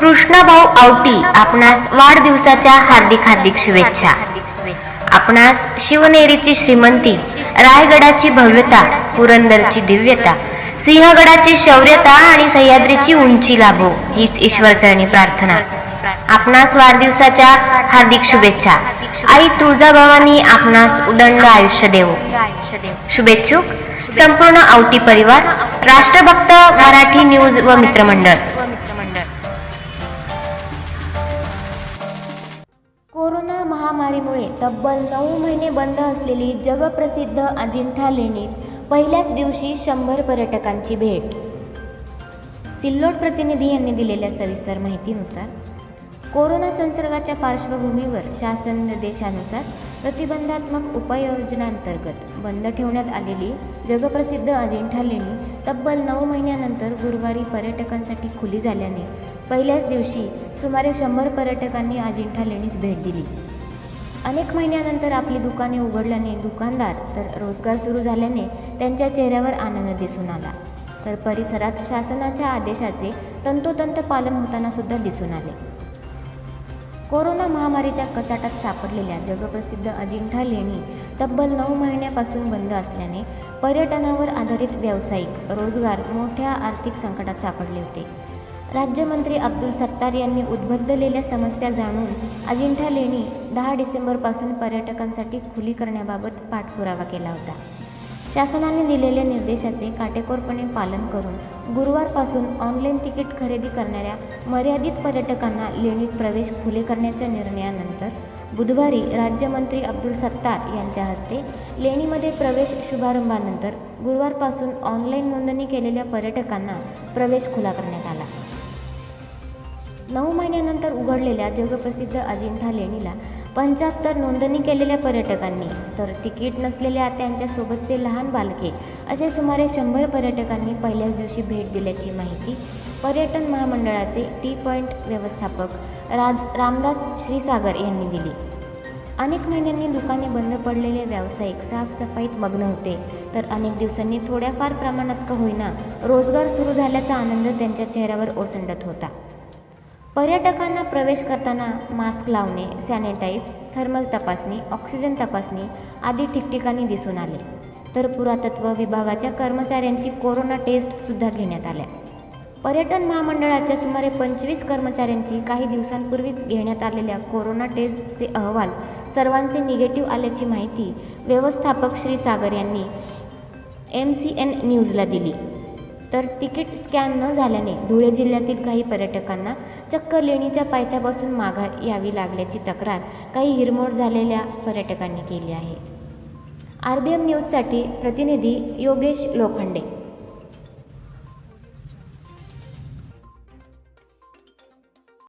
कृष्णाभाऊ आवटी आपणास वाढदिवसाच्या हार्दिक हार्दिक शुभेच्छा. आपणास शिवनेरीची श्रीमंती रायगडाची भव्यता पुरंदरची दिव्यता सिंहगडाची शौर्यता आणि सह्याद्रीची उंची लाभो हीच ईश्वरचरणी प्रार्थना. आपणास वाढदिवसाच्या हार्दिक शुभेच्छा. आई तुळजाभवानी आपणास उदंड आयुष्य देवो. शुभेच्छुक संपूर्ण आवटी परिवार राष्ट्रभक्त मराठी न्यूज व मित्रमंडळ. महामारीमुळे तब्बल नऊ महिने बंद असलेली जगप्रसिद्ध अजिंठा लेणीत पहिल्याच दिवशी शंभर पर्यटकांची भेट. सिल्लोड प्रतिनिधी यांनी दिलेल्या सविस्तर माहितीनुसार कोरोना संसर्गाच्या पार्श्वभूमीवर शासन निर्देशानुसार प्रतिबंधात्मक उपाययोजनांतर्गत बंद ठेवण्यात आलेली जगप्रसिद्ध अजिंठा लेणी तब्बल नऊ महिन्यानंतर गुरुवारी पर्यटकांसाठी खुली झाल्याने पहिल्याच दिवशी सुमारे शंभर पर्यटकांनी अजिंठा लेणीस भेट दिली. अनेक महिन्यानंतर आपली दुकाने उघडल्याने दुकानदार तर रोजगार सुरू झाल्याने त्यांच्या चेहऱ्यावर आनंद दिसून आला. तर परिसरात शासनाच्या आदेशाचे तंतोतंत पालन होताना सुद्धा दिसून आले. कोरोना महामारीच्या कचाटात सापडलेल्या जगप्रसिद्ध अजिंठा लेणी तब्बल नऊ महिन्यापासून बंद असल्याने पर्यटनावर आधारित व्यावसायिक रोजगार मोठ्या आर्थिक संकटात सापडले होते. राज्यमंत्री अब्दुल सत्तार यांनी उद्बद्धलेल्या समस्या जाणून अजिंठा लेणी दहा डिसेंबरपासून पर्यटकांसाठी खुली करण्याबाबत पाठपुरावा केला होता. शासनाने दिलेल्या निर्देशाचे काटेकोरपणे पालन करून गुरुवारपासून ऑनलाईन तिकीट खरेदी करणाऱ्या मर्यादित पर्यटकांना लेणीत प्रवेश खुले करण्याच्या निर्णयानंतर बुधवारी राज्यमंत्री अब्दुल सत्तार यांच्या हस्ते लेणीमध्ये प्रवेश शुभारंभानंतर गुरुवारपासून ऑनलाईन नोंदणी केलेल्या पर्यटकांना प्रवेश खुला करण्यात आला. नऊ महिन्यानंतर उघडलेल्या जगप्रसिद्ध अजिंठा लेणीला पंच्याहत्तर नोंदणी केलेल्या पर्यटकांनी तर तिकीट नसलेल्या त्यांच्यासोबतचे लहान बालके असे सुमारे शंभर पर्यटकांनी पहिल्याच दिवशी भेट दिल्याची माहिती पर्यटन महामंडळाचे टी पॉईंट व्यवस्थापक रा रामदास श्रीसागर यांनी दिली. अनेक महिन्यांनी दुकाने बंद पडलेले व्यावसायिक साफसफाईत मग्न होते तर अनेक दिवसांनी थोड्याफार प्रमाणात का होईना रोजगार सुरू झाल्याचा आनंद त्यांच्या चेहऱ्यावर ओसंडत होता. पर्यटकांना प्रवेश करताना मास्क लावणे सॅनिटाईज थर्मल तपासणी ऑक्सिजन तपासणी आदी ठिकठिकाणी दिसून आले. तर पुरातत्व विभागाच्या कर्मचाऱ्यांची कोरोना टेस्टसुद्धा घेण्यात आल्या. पर्यटन महामंडळाच्या सुमारे पंचवीस कर्मचाऱ्यांची काही दिवसांपूर्वीच घेण्यात आलेल्या कोरोना टेस्टचे अहवाल सर्वांचे निगेटिव्ह आल्याची माहिती व्यवस्थापक श्री सागर यांनी एम सी एन न्यूजला दिली. तर तिकीट स्कॅन न झाल्याने धुळे जिल्ह्यातील काही पर्यटकांना चक्क लेणीच्या पायथ्यापासून माघार यावी लागल्याची तक्रार काही हिरमोड झालेल्या पर्यटकांनी केली आहे. आर बी एम न्यूजसाठी प्रतिनिधी योगेश लोखंडे.